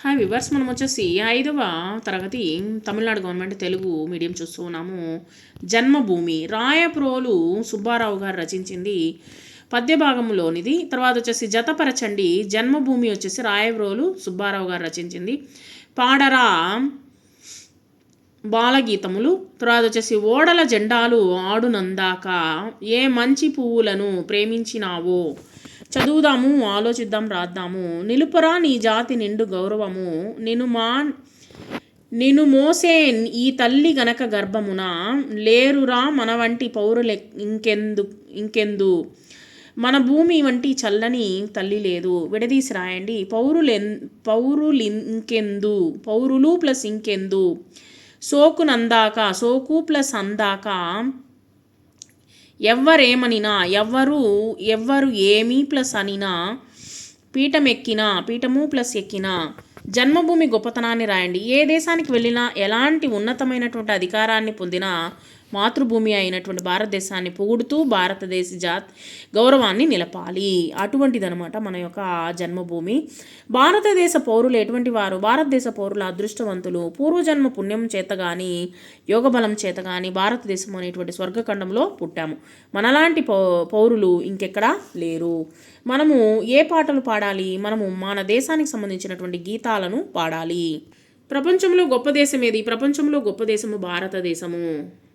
Hi viewers మనం వచ్చేసి ఐదవ తరగతి తమిళనాడు గవర్నమెంట్ తెలుగు మీడియం చూస్తూ ఉన్నాము. జన్మభూమి. రాయప్రోలు సుబ్బారావు గారు రచించింది పద్య భాగంలోనిది తర్వాత వచ్చేసి జతపరచండి. జన్మభూమి వచ్చేసి రాయప్రోలు సుబ్బారావు గారు రచించింది. పాడరా బాలగీతములు. తర్వాత వచ్చేసి ఓడల జెండాలు ఆడునందాక ఏ మంచి పువ్వులను ప్రేమించినావో. చదువుదాము ఆలోచిద్దాం రాద్దాము. నిలుపరా నీ జాతి నిండు గౌరవము. నేను మా నిన్ను మోసే ఈ తల్లి గనక గర్భమున లేరురా మన వంటి పౌరులు ఇంకెందు ఇంకెందు? మన భూమి వంటి చల్లని తల్లి లేదు. విడదీసి రాయండి. పౌరులెన్ పౌరులు ఇంకెందు? పౌరులు ప్లస్ ఇంకెందు? సోకునందాక సోకు ప్లస్ అందాక ఎవ్వరేమనినా ఎవ్వరు ఎవ్వరు ఏమీ ప్లస్ అనినా పీఠం ఎక్కినా పీఠము ప్లస్ ఎక్కినా జన్మభూమి గొప్పతనాన్ని రాయండి. ఏ దేశానికి వెళ్ళినా ఎలాంటి ఉన్నతమైనటువంటి అధికారాన్ని పొందినా మాతృభూమి అయినటువంటి భారతదేశాన్ని పొగుడుతూ భారతదేశ జాత్ గౌరవాన్ని నిలపాలి. అటువంటిదనమాట మన యొక్క జన్మభూమి. భారతదేశ పౌరులు ఎటువంటి వారు? భారతదేశ పౌరుల అదృష్టవంతులు. పూర్వజన్మ పుణ్యం చేత కానీ యోగబలం చేత కానీ భారతదేశం అనేటువంటి స్వర్గఖండంలో పుట్టాము. మనలాంటి పౌ పౌరులు ఇంకెక్కడా లేరు. మనము ఏ పాటలు పాడాలి? మనము మన దేశానికి సంబంధించినటువంటి గీతాలను పాడాలి. ప్రపంచంలో గొప్ప దేశం ఏది? ప్రపంచంలో గొప్ప దేశము భారతదేశము.